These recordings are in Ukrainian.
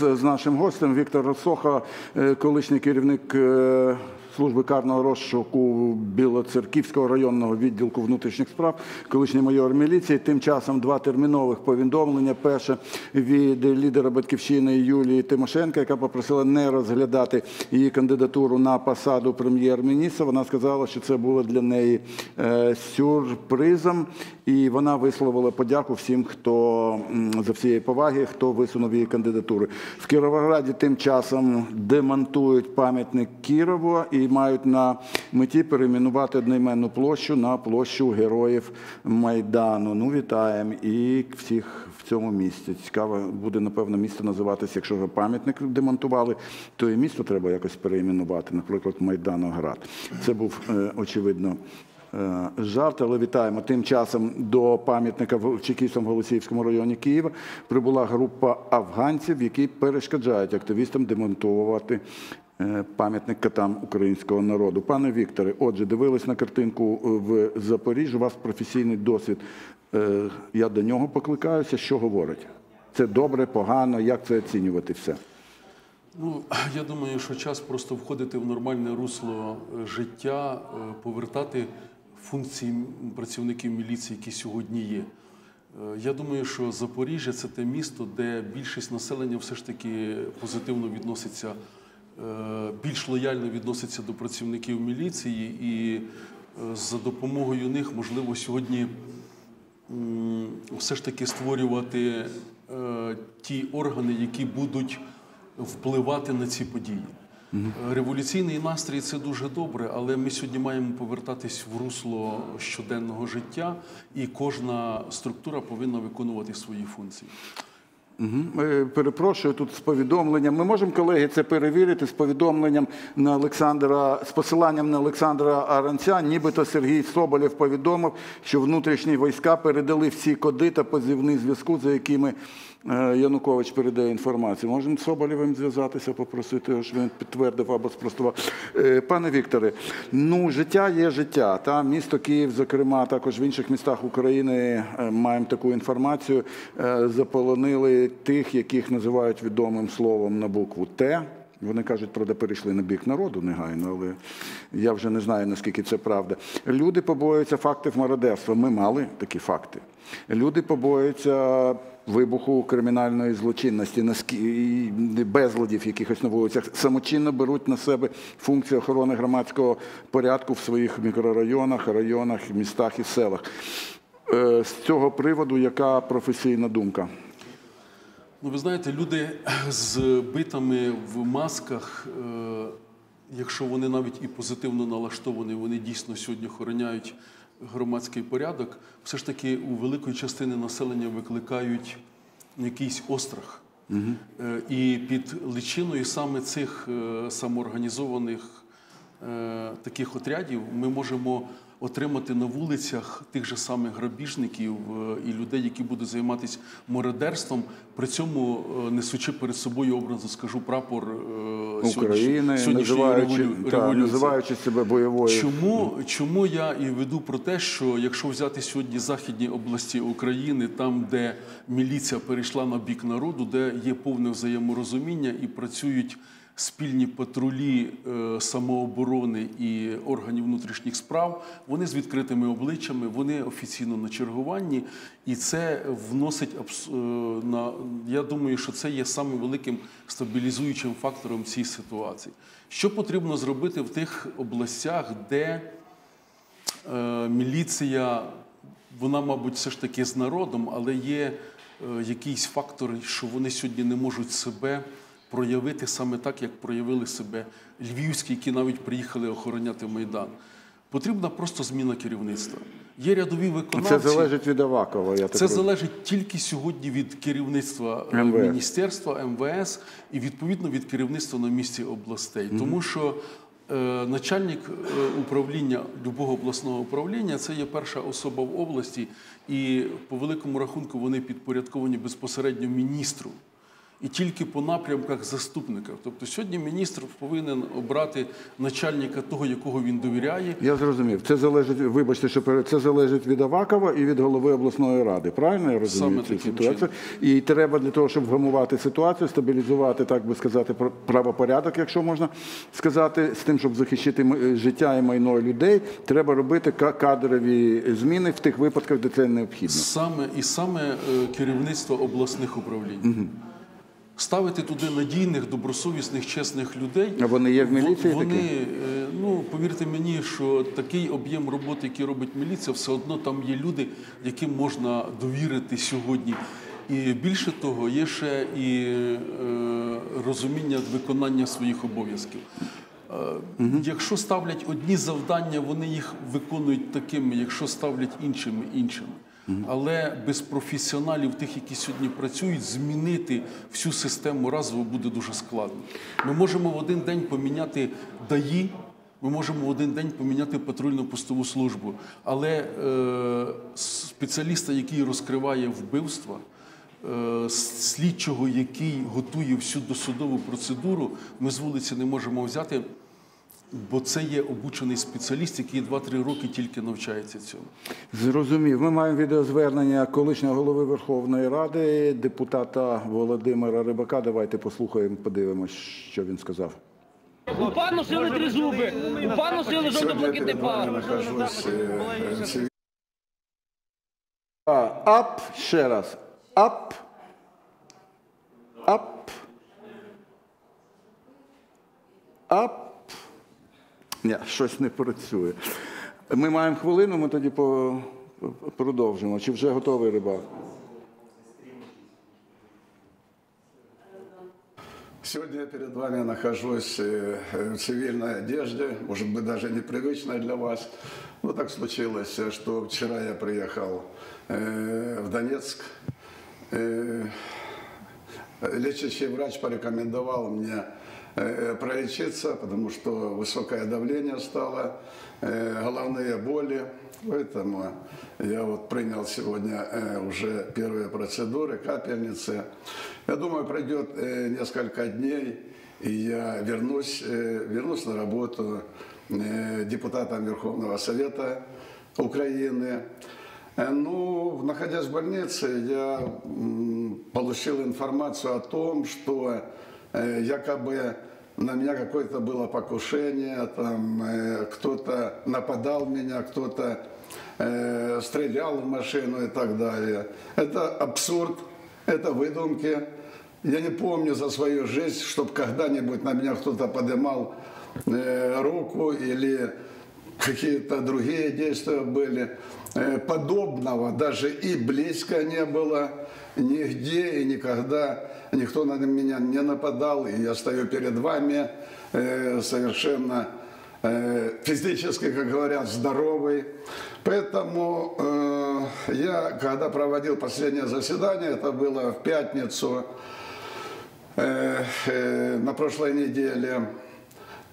з нашим гостем Віктор Росоха, е, колишній керівник е, служби карного розшуку Білоцерківського районного відділку внутрішніх справ, колишній майор міліції. Тим часом два термінових повідомлення. Перше від лідера батьківщини Юлії Тимошенко, яка попросила не розглядати її кандидатуру на посаду прем'єр-міністра. Вона сказала, що це було для неї е, сюрпризом, і вона висловила подяку всім, хто за всієї поваги, хто висунув її кандидатури. В Кіровограді тим часом демонтують пам'ятник Кірову і мають на меті перейменувати одноіменну площу на площу Героїв Майдану. Ну, вітаємо і всіх в цьому місті. Цікаво буде, напевно, місто називатися, якщо вже пам'ятник демонтували, то і місто треба якось перейменувати, наприклад, Майданоград. Це був е, очевидно. Е, Жарт, але вітаємо. Тим часом до пам'ятника в Чекістам в Голосіївському районі Києва прибула група афганців, які перешкоджають активістам демонтувати пам'ятник катам українського народу. Пане Вікторе, отже, дивились на картинку в Запоріжжі. У вас професійний досвід. Е, Я до нього покликаюся. Що говорить? Це добре, погано, як це оцінювати все? Ну, я думаю, що час просто входити в нормальне русло е, життя, е, повертати функції працівників міліції, які сьогодні є. Е, Я думаю, що Запоріжжя це те місто, де більшість населення все ж таки позитивно відноситься, е, більш лояльно відноситься до працівників міліції, і е, за допомогою них можливо сьогодні все ж таки створювати е, ті органи, які будуть впливати на ці події. Е, Революційний настрій це дуже добре, але ми сьогодні маємо повертатись в русло щоденного життя, і кожна структура повинна виконувати свої функції. Е, Перепрошую тут з повідомленням. Ми можемо, колеги, це перевірити з повідомленням на Олександра, з посиланням на Олександра Аранця. Нібито Сергій Соболєв повідомив, що внутрішні війська передали всі коди та позивні зв'язку, за якими Янукович передає інформацію. Можемо з Соболєвим зв'язатися, попросити, щоб він підтвердив або спростував. Е, Пане Вікторе, ну життя є життя. Та місто Київ, зокрема, також в інших містах України е, маємо таку інформацію. е, Заполонили тих, яких називають відомим словом на букву Т. Вони кажуть, правда, перейшли на бік народу негайно, але я вже не знаю, наскільки це правда. Люди побоюються фактів мародерства. Ми мали такі факти. Люди побоюються вибуху кримінальної злочинності, безладів якихось на вулицях, самочинно беруть на себе функцію охорони громадського порядку в своїх мікрорайонах, районах, містах і селах. Е, З цього приводу яка професійна думка? Ну, ви знаєте, люди з битами в масках, е, якщо вони навіть і позитивно налаштовані, вони дійсно сьогодні охороняють громадський порядок, все ж таки у великої частини населення викликають якийсь острах. Е, І під личиною саме цих е, самоорганізованих таких отрядів ми можемо отримати на вулицях тих же самих грабіжників е, і людей, які будуть займатися мародерством, при цьому е, несучи перед собою образно скажу прапор е, України, сьогоднішньої називаючи, револю- та, називаючи себе бойовою. Чому, чому я і веду про те, що якщо взяти сьогодні західні області України, там, де міліція перейшла на бік народу, де є повне взаєморозуміння і працюють спільні патрулі е, самооборони і органів внутрішніх справ, вони з відкритими обличчями, вони офіційно на чергуванні, і це вносить е, на я думаю, що це є самим великим стабілізуючим фактором цієї ситуації. Що потрібно зробити в тих областях, де е, міліція, вона, мабуть, все ж таки з народом, але є якийсь фактор, що вони сьогодні не можуть себе проявити саме так, як проявили себе львівські, які навіть приїхали охороняти Майдан. Потрібна просто зміна керівництва. Є рядові виконавці. Це залежить від Авакова. Я так Це залежить тільки сьогодні від керівництва е, МВС. міністерства МВС і відповідно від керівництва на місці областей, тому що е, начальник е, управління любого обласного управління це є перша особа в області, і по великому рахунку вони підпорядковані безпосередньо міністру. І тільки по напрямках заступника. Тобто сьогодні міністр повинен обрати начальника того, якого він довіряє. Я зрозумів. Це залежить, вибачте, що це залежить від Авакова і від голови обласної ради. Правильно я розумію Саме цю таким ситуацію? І треба для того, щоб вгамувати ситуацію, стабілізувати, так би сказати, пр- правопорядок, якщо можна сказати, з тим, щоб захищити життя і майно людей, треба робити кадрові зміни в тих випадках, де це необхідно. Саме і саме е, керівництво обласних управлінь. Ставити туди надійних, добросовісних, чесних людей. А вони є в міліції Вони, такі? е, ну повірте мені, що такий об'єм роботи, який робить міліція, все одно там є люди, яким можна довірити сьогодні. І більше того, є ще і е, розуміння виконання своїх обов'язків. Е, Якщо ставлять одні завдання, вони їх виконують такими, якщо ставлять іншими іншими. Але без професіоналів, тих, які сьогодні працюють, змінити всю систему разово буде дуже складно. Ми можемо в один день поміняти ДАІ, ми можемо в один день поміняти патрульну постову службу. Але е, спеціаліста, який розкриває вбивства, е, слідчого, який готує всю досудову процедуру, ми з вулиці не можемо взяти. Бо це є обучений спеціаліст, який 2-3 роки тільки навчається цьому. Зрозумів. Ми маємо відеозвернення колишнього голови Верховної Ради, депутата Володимира Рибака. Давайте послухаємо, подивимось, що він сказав. У пану сили три зуби, у пану сили жовто-блакитний э, в цивильном А, ап, ще раз. Ап. Ап. Ап. Ні, щось не працює. Ми маємо хвилину, ми тоді по... продовжимо. Чи вже готовий рибак? Сегодня я перед вами нахожусь э, в цивильной одежде, может быть, даже непривычной для вас. Но так случилось, э, что вчера я приехал э, в Донецк. Э, Лечащий врач порекомендовал мне э, Пролечиться, потому что высокое давление стало, э, головные боли. Поэтому я вот принял сегодня э, уже первые процедуры, капельницы. Я думаю, пройдет э, несколько дней, и я вернусь, э, вернусь на работу э, депутатом Верховного Совета Украины. Э, Ну, находясь в больнице, я получил информацию о том, что э, якобы на меня какое-то было покушение, там э, кто-то нападал меня, кто-то э, стрелял в машину и так далее. Это абсурд, это выдумки. Я не помню за свою жизнь, чтобы когда-нибудь на меня кто-то поднимал э, руку или какие-то другие действия были. Э, Подобного даже и близко не было нигде и никогда. Никто на меня не нападал, и я стою перед вами э, совершенно э, физически, как говорят, здоровый. Поэтому э, я, когда проводил последнее заседание, это было в пятницу, э, э, на прошлой неделе,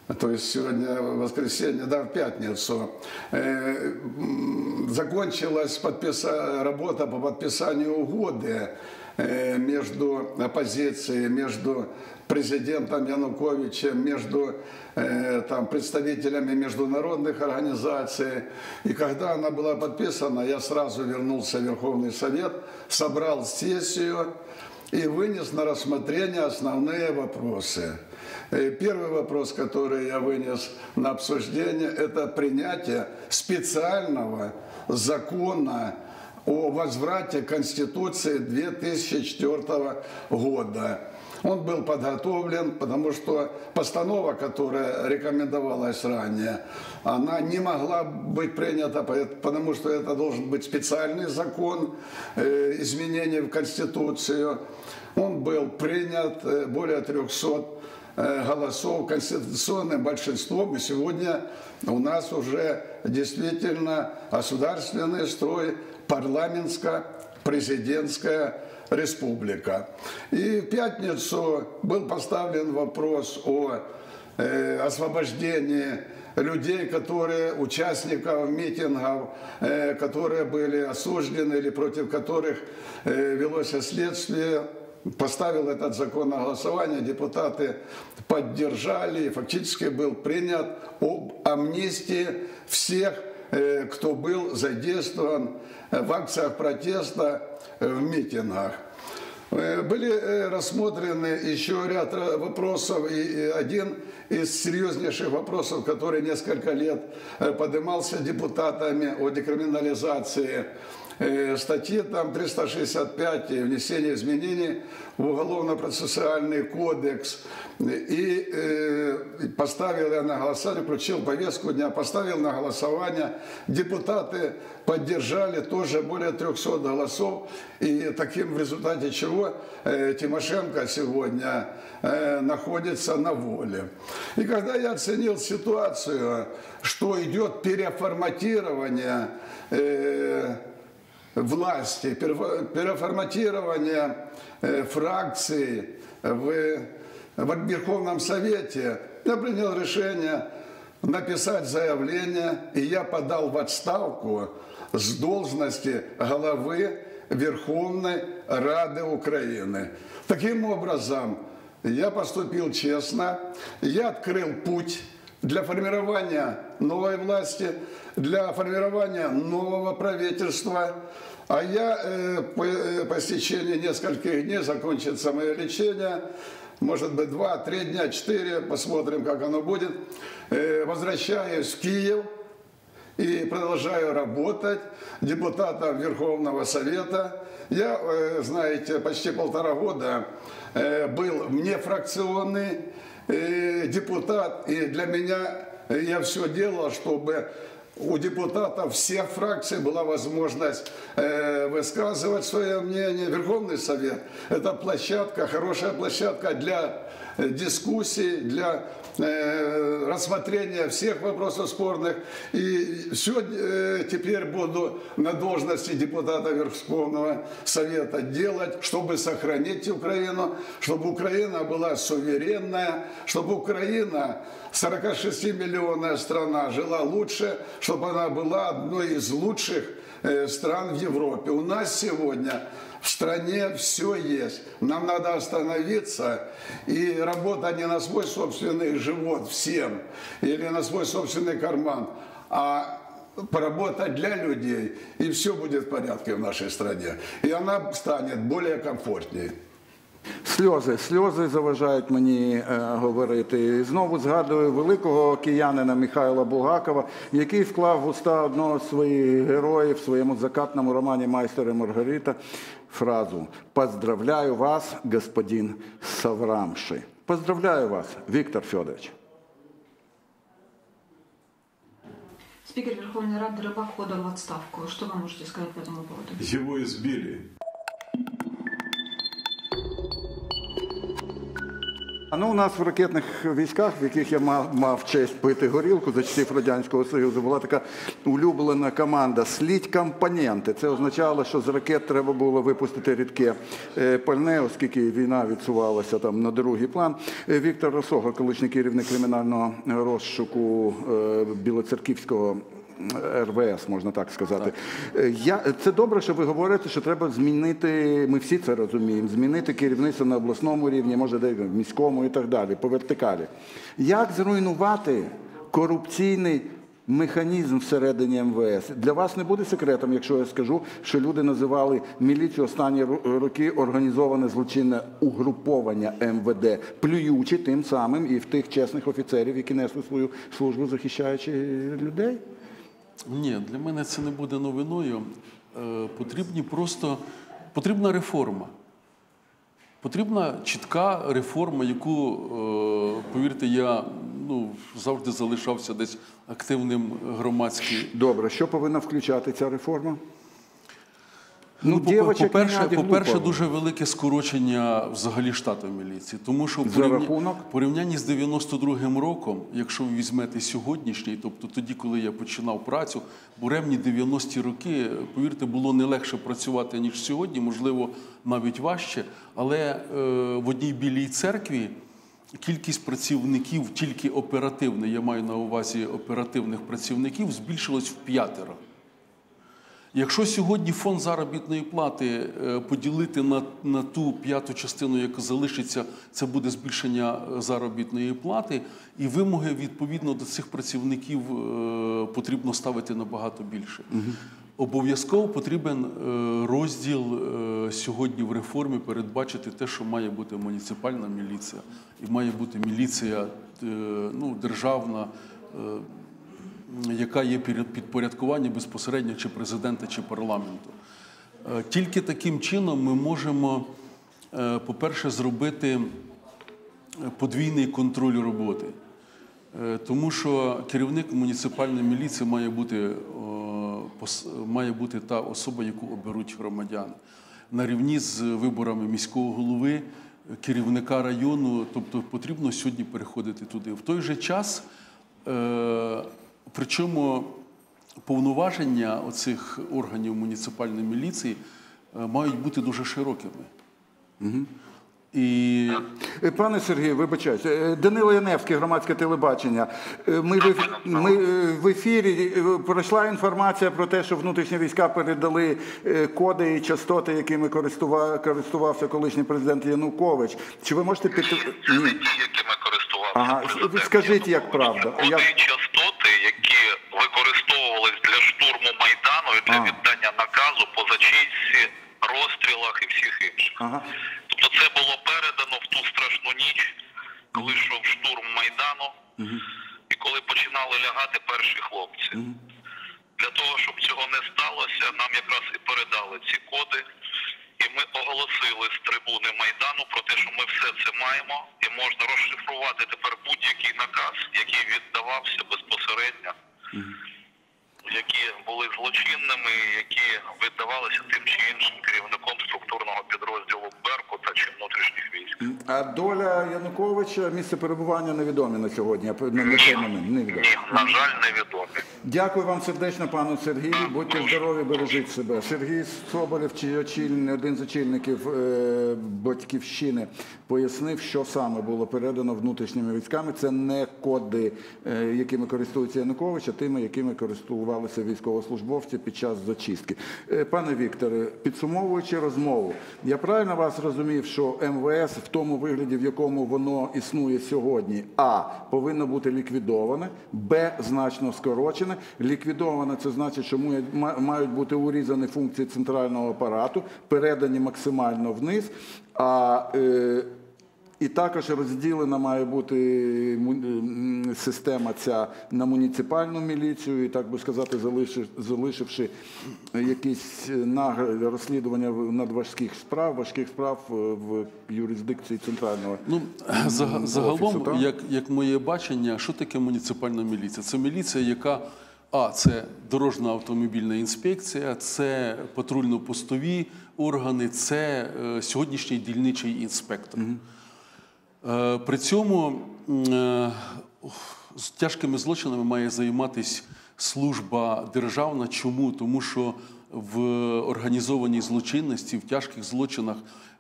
то есть сегодня воскресенье, да, в пятницу, э, закончилась подписа- работа по подписанию угоды э, между оппозицией, между президентом Януковичем, между э, там, представителями международных организаций. И когда она была подписана, я сразу вернулся в Верховный Совет, собрал сессию, и вынес на рассмотрение основные вопросы. Э, Первый вопрос, который я вынес на обсуждение, это принятие специального закона о возврате Конституции 2004 года. Он был подготовлен, потому что постанова, которая рекомендовалась ранее, она не могла быть принята, потому что это должен быть специальный закон э, изменений в Конституцию. Он был принят э, более 300 э, голосов конституционным большинством. И сегодня у нас уже действительно государственный строй парламентско-президентская республика. И в пятницу был поставлен вопрос о э, освобождении людей, которые, участников митингов, э, которые были осуждены или против которых э, велось следствие поставил этот закон на голосование, депутаты поддержали, и фактически был принят об амнистии всех, э, кто был задействован в акциях протеста, э, в митингах. Э, Были э, рассмотрены еще ряд ра- вопросов, и один из серьезнейших вопросов, который несколько лет э, поднимался депутатами о декриминализации э, статьи там 365 и внесение изменений в Уголовно-процессуальный кодекс. И э, поставил я на голосование, включил повестку дня, поставил на голосование. Депутаты поддержали тоже более 300 голосов. И таким в результате чего э, Тимошенко сегодня э, находится на воле. И когда я оценил ситуацию, что идет переформатирование э, власти, переформатирование фракций в, в Верховном Совете, я принял решение написать заявление, и я подал в отставку с должности главы Верховной Рады Украины. Таким образом, я поступил честно, я открыл путь для формирования новой власти, для формирования нового правительства. А я э, по, э, по истечении нескольких дней закончится мое лечение, может быть, два, три дня, четыре, посмотрим, как оно будет. Э, возвращаюсь в Киев и продолжаю работать депутатом Верховного Совета. Я, э, знаете, почти полтора года э, был внефракционный депутат, и для меня я все делал, чтобы у депутатов всех фракций была возможность э, высказывать свое мнение. Верховный Совет – это площадка, хорошая площадка для э, дискуссий, для э, рассмотрения всех вопросов спорных. И все э, теперь буду на должности депутата Верховного Совета делать, чтобы сохранить Украину, чтобы Украина была суверенная, чтобы Украина 46-миллионная страна жила лучше, чтобы она была одной из лучших э, стран в Европе. У нас сегодня в стране все есть. Нам надо остановиться и работать не на свой собственный живот всем или на свой собственный карман, а поработать для людей, и все будет в порядке в нашей стране. И она станет более комфортнее. Сльози, сльози заважають мені е, говорити. І Знову згадую великого киянина Михайла Булгакова, який вклав в уста одного з своїх героїв в своєму закатному романі Майстер і Маргарита фразу «Поздравляю вас, господин Саврамши». Поздравляю вас, Віктор Федорович. Спикер Верховной Рады Рыбак подал в отставку. Что вы можете сказать по этому поводу? Его избили. А ну, у нас в ракетних військах, в яких я мав, мав честь пити горілку за часів Радянського Союзу, була така улюблена команда сліть компоненти. Це означало, що з ракет треба було випустити рідке е, пальне, оскільки війна відсувалася там на другий план. Е, Віктор Росога, колишній керівник кримінального розшуку е, Білоцерківського РВС, можна так сказати. Е, Я, це добре, що ви говорите, що треба змінити, ми всі це розуміємо, змінити керівництво на обласному рівні, може де в міському і так далі, по вертикалі. Як зруйнувати корупційний механізм всередині МВС? Для вас не буде секретом, якщо я скажу, що люди називали міліцію останні роки організоване злочинне угруповання МВД, плюючи тим самим і в тих чесних офіцерів, які несли свою службу, захищаючи людей? Ні, для мене це не буде новиною. Е, Потрібні просто потрібна реформа. Потрібна чітка реформа, яку, е, повірте, я ну, завжди залишався десь активним громадським. Добре, що повинна включати ця реформа? Ну, по- дівочок по-перше, не по-перше, дуже велике скорочення взагалі штату міліції. Тому що в порівня- порівнянні з 92-м роком, якщо ви візьмете сьогоднішній, тобто тоді, коли я починав працю, буремні 90-ті роки, повірте, було не легше працювати, ніж сьогодні, можливо, навіть важче. Але е, в одній білій церкві кількість працівників, тільки оперативних, я маю на увазі оперативних працівників, збільшилась в п'ятеро. Якщо сьогодні фонд заробітної плати е, поділити на, на ту п'яту частину, яка залишиться, це буде збільшення е, заробітної плати, і вимоги відповідно до цих працівників е, потрібно ставити набагато більше. Обов'язково потрібен розділ сьогодні в реформі передбачити те, що має бути муніципальна міліція, і має бути міліція ну, державна. Яка є підпорядкування безпосередньо чи президента, чи парламенту. Е, Тільки таким чином ми можемо, е, по-перше, зробити е, подвійний контроль роботи. Тому що керівник муніципальної міліції має бути, має бути та особа, яку оберуть громадяни. На рівні з виборами міського голови, керівника району, тобто потрібно сьогодні переходити туди. В той же час, причому повноваження оцих органів муніципальної міліції е, мають бути дуже широкими. І Е, Пане Сергію, вибачаюсь, е, Данило Яневський, громадське телебачення. Е, Ми в, ми в ефірі пройшла інформація про те, що внутрішні війська передали коди і частоти, якими користувався колишній президент Янукович. Чи ви можете під... Це не Ні. якими користувався Ага, скажіть, як правда. Коди і частоти, які використовувались для штурму Майдану і для віддання наказу по зачистці, розстрілах і всіх інших. Ага. Тобто це було передано в ту страшну ніч, коли йшов штурм Майдану, і коли починали лягати перші хлопці. Для того, щоб цього не сталося, нам якраз і передали ці коди. І ми оголосили з трибуни Майдану про те, що ми все це маємо, і можна розшифрувати тепер будь-який наказ, який віддавався безпосередньо, які були злочинними, які видавалися тим чи іншим керівником структурного підрозділу Беркута чи внутрішніх військ. А доля Януковича, місце перебування невідомі на сьогодні, на цей момент невідомі. Ні, на жаль, невідомі. Дякую вам сердечно, пану Сергію. Будьте здорові, бережіть себе. Сергій Соболєв, один з очільників е, батьківщини, пояснив, що саме було передано внутрішніми військами. Це не коди, е, якими користуються Янукович, а тими, якими користувалися військовослужбовці під час зачистки. Е, Пане Вікторе, підсумовуючи розмову, я правильно вас розумів, що МВС в тому вигляді, в якому воно існує сьогодні, а повинно бути ліквідоване, б значно скорочене. Ліквідоване це значить, що мають бути урізані функції центрального апарату, передані максимально вниз. А е, і також розділена має бути система ця на муніципальну міліцію, і так би сказати, залишивши якісь розслідування надважких справ, важких справ е, в юрисдикції центрального. Ну, Офісу, загалом, так? як, як моє бачення, що таке муніципальна міліція? Це міліція, яка а, це дорожна автомобільна інспекція, це патрульно-постові органи, це е, сьогоднішній дільничий інспектор. Е, При цьому е, з тяжкими злочинами має займатися служба державна. Чому? Тому що в організованій злочинності, в тяжких злочинах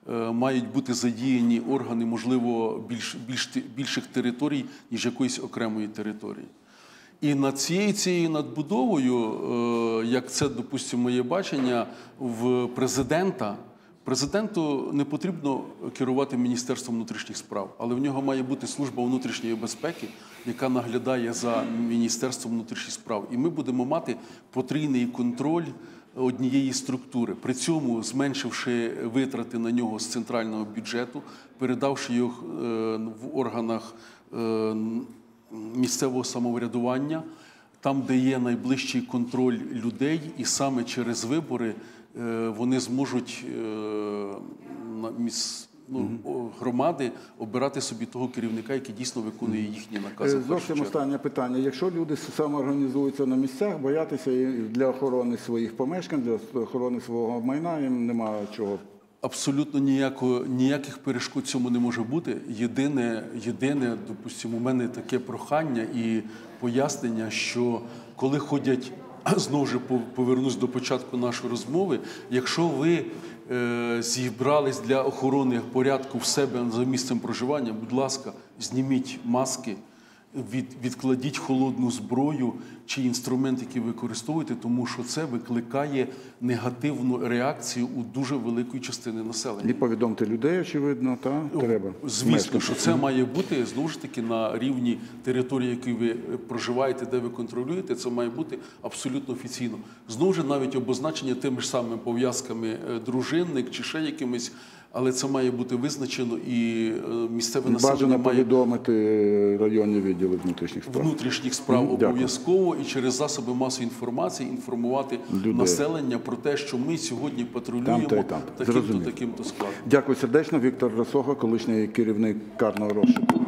е, мають бути задіяні органи, можливо, більш, більш, більших територій, ніж якоїсь окремої території. І над цією цією надбудовою, е, як це, допустимо, моє бачення, в президента. Президенту не потрібно керувати Міністерством внутрішніх справ, але в нього має бути служба внутрішньої безпеки, яка наглядає за Міністерством внутрішніх справ. І ми будемо мати потрійний контроль однієї структури, при цьому зменшивши витрати на нього з центрального бюджету, передавши їх е, в органах е, місцевого самоврядування, там, де є найближчий контроль людей, і саме через вибори вони зможуть е, на міс... ну, громади обирати собі того керівника, який дійсно виконує їхні накази. Е, першу Зовсім останнє питання. Якщо люди самоорганізуються на місцях, боятися для охорони своїх помешкань, для охорони свого майна, їм немає чого. Абсолютно ніякого, ніяких перешкод цьому не може бути. Єдине, єдине, допустимо, у мене таке прохання і пояснення, що коли ходять, знову ж повернусь до початку нашої розмови, якщо ви е, зібрались для охорони порядку в себе за місцем проживання, будь ласка, зніміть маски, від, відкладіть холодну зброю чи інструмент, який ви використовуєте, тому що це викликає негативну реакцію у дуже великої частини населення. І повідомте людей, очевидно, та треба. Звісно, що це має бути знову ж таки на рівні території, які ви проживаєте, де ви контролюєте. Це має бути абсолютно офіційно. Знову ж навіть обозначення тими ж самими пов'язками е, дружинник чи ще якимись, але це має бути визначено і е, місцеве населення Бажано має повідомити районні відділи внутрішніх справ. внутрішніх справ Мгм, і через засоби масової інформації інформувати Людей. населення про те, що ми сьогодні патрулюємо там-то. таким-то таким-то складом. Дякую сердечно. Віктор Росога, колишній керівник карного розшуку.